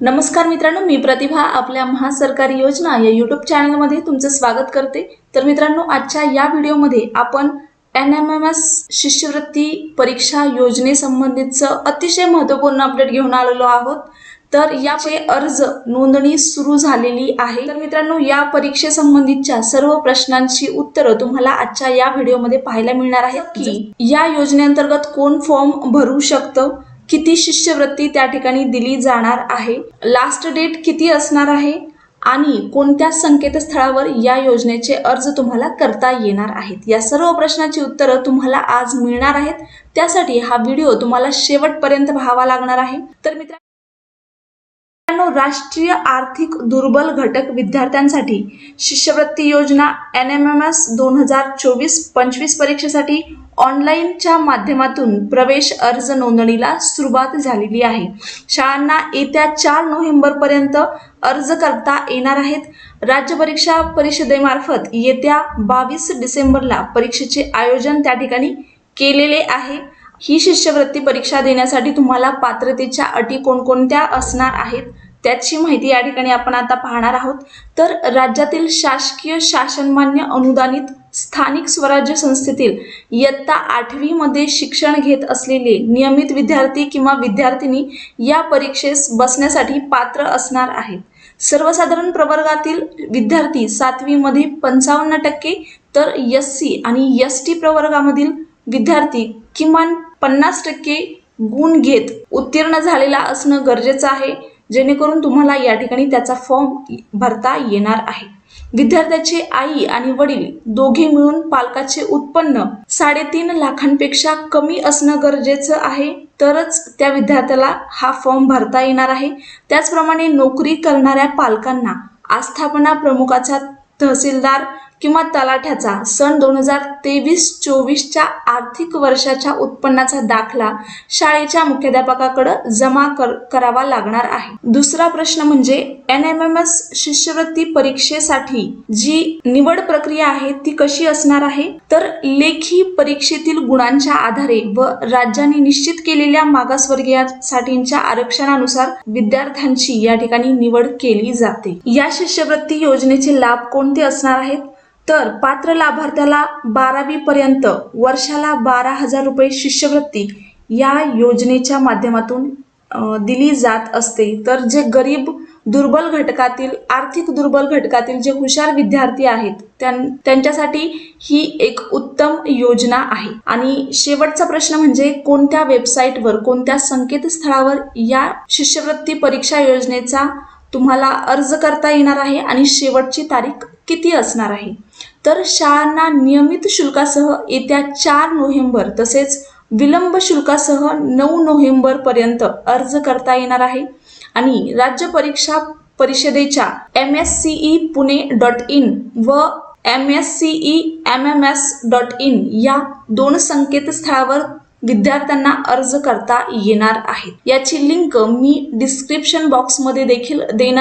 नमस्कार मित्रांनो मी प्रतिभा आपल्या महासरकारी योजना या यूट्यूब चॅनलमध्ये तुमचं स्वागत करते. तर मित्रांनो आजच्या या व्हिडिओमध्ये आपण एन एम एम एस शिष्यवृत्ती परीक्षा योजनेसंबंधीचं अतिशय महत्त्वपूर्ण अपडेट घेऊन आलेलो आहोत. तर याचे अर्ज नोंदणी सुरू झालेली आहे. तर मित्रांनो या परीक्षेसंबंधीच्या सर्व प्रश्नांची उत्तरं तुम्हाला आजच्या या व्हिडिओमध्ये पाहायला मिळणार आहेत की या योजनेअंतर्गत कोण फॉर्म भरू शकतं? किती शिष्यवृत्ती त्या ठिकाणी दिली जाणार आहे? लास्ट डेट किती असणार आहे? आणि कोणत्या संकेतस्थळावर या योजनेचे अर्ज तुम्हाला करता येणार आहेत? या सर्व प्रश्नाची उत्तरं तुम्हाला आज मिळणार आहेत. त्यासाठी हा व्हिडिओ तुम्हाला शेवटपर्यंत पाहावा लागणार आहे. तर मित्रांनो राष्ट्रीय आर्थिक दुर्बल घटक विद्यार्थ्यांसाठी शिष्यवृत्ती योजना एन एम एम एस दोन हजार चोवीस पंचवीस परीक्षेसाठी ऑनलाईनच्या माध्यमातून प्रवेश अर्ज नोंदणीला सुरुवात झालेली आहे. शाळांना येत्या चार नोव्हेंबरपर्यंत अर्ज करता येणार आहेत. राज्य परीक्षा परिषदेमार्फत येत्या बावीस डिसेंबरला परीक्षेचे आयोजन त्या ठिकाणी केलेले आहे. ही शिष्यवृत्ती परीक्षा देण्यासाठी तुम्हाला पात्रतेच्या अटी कोणकोणत्या असणार आहेत त्याची माहिती या ठिकाणी आपण आता पाहणार आहोत. तर राज्यातील शासकीय शासनमान्य अनुदानित स्थानिक स्वराज्य संस्थेतील इयत्ता आठवीमध्ये शिक्षण घेत असलेले नियमित विद्यार्थी किंवा विद्यार्थिनी या परीक्षेस बसण्यासाठी पात्र असणार आहेत. सर्वसाधारण प्रवर्गातील विद्यार्थी सातवीमध्ये पंचावन्न टक्के तर एस सी आणि एस टी प्रवर्गामधील विद्यार्थी किमान पन्नास टक्के गुण घेत उत्तीर्ण झालेला असणं गरजेचं आहे. जेणेकरून तुम्हाला या ठिकाणी त्याचा फॉर्म भरता येणार आहे. विद्यार्थ्याचे आई आणि वडील दोघे मिळून पालकाचे उत्पन्न साडेतीन लाखांपेक्षा कमी असणं गरजेचं आहे. तरच त्या विद्यार्थ्याला हा फॉर्म भरता येणार आहे. त्याचप्रमाणे नोकरी करणाऱ्या पालकांना आस्थापना प्रमुखाचा तहसीलदार किंवा तलाठ्याचा सन दोन हजार तेवीस चोवीसच्या आर्थिक वर्षाच्या उत्पन्नाचा दाखला शाळेच्या मुख्याध्यापकाकडे जमा कर करावा लागणार आहे. दुसरा प्रश्न म्हणजे एन एम एम एस शिष्यवृत्ती परीक्षेसाठी जी निवड प्रक्रिया आहे ती कशी असणार आहे? तर लेखी परीक्षेतील गुणांच्या आधारे व राज्याने निश्चित केलेल्या मागासवर्गीयांसाठीच्या आरक्षणानुसार विद्यार्थ्यांची या ठिकाणी निवड केली जाते. या शिष्यवृत्ती योजनेचे लाभ कोणते असणार आहेत? तर पात्र लाभार्थ्याला बारावी पर्यंत वर्षाला बारा हजार रुपये शिष्यवृत्ती या योजनेच्या माध्यमातून दिली जात असते. तर जे गरीब दुर्बल घटकातील आर्थिक दुर्बल घटकातील जे हुशार विद्यार्थी आहेत त्यां- त्यांच्यासाठी ही एक उत्तम योजना आहे. आणि शेवटचा प्रश्न म्हणजे कोणत्या वेबसाईटवर कोणत्या संकेतस्थळावर या शिष्यवृत्ती परीक्षा योजनेचा तुम्हाला अर्ज करता येणार आहे आणि शेवटची तारीख किती असणार आहे? तर शाळांना नियमित शुल्कासह येत्या चार नोव्हेंबर तसेच विलंब शुल्कासह नऊ नोव्हेंबरपर्यंत अर्ज करता येणार आहे. आणि राज्य परीक्षा परिषदेच्या M S C E Pune dot in व M S C E M M S dot in या दोन संकेतस्थळावर विद्यार्थ्यांना अर्ज करता येणार आहेत. याची लिंक मी डिस्क्रिप्शन बॉक्समध्ये देखील देणार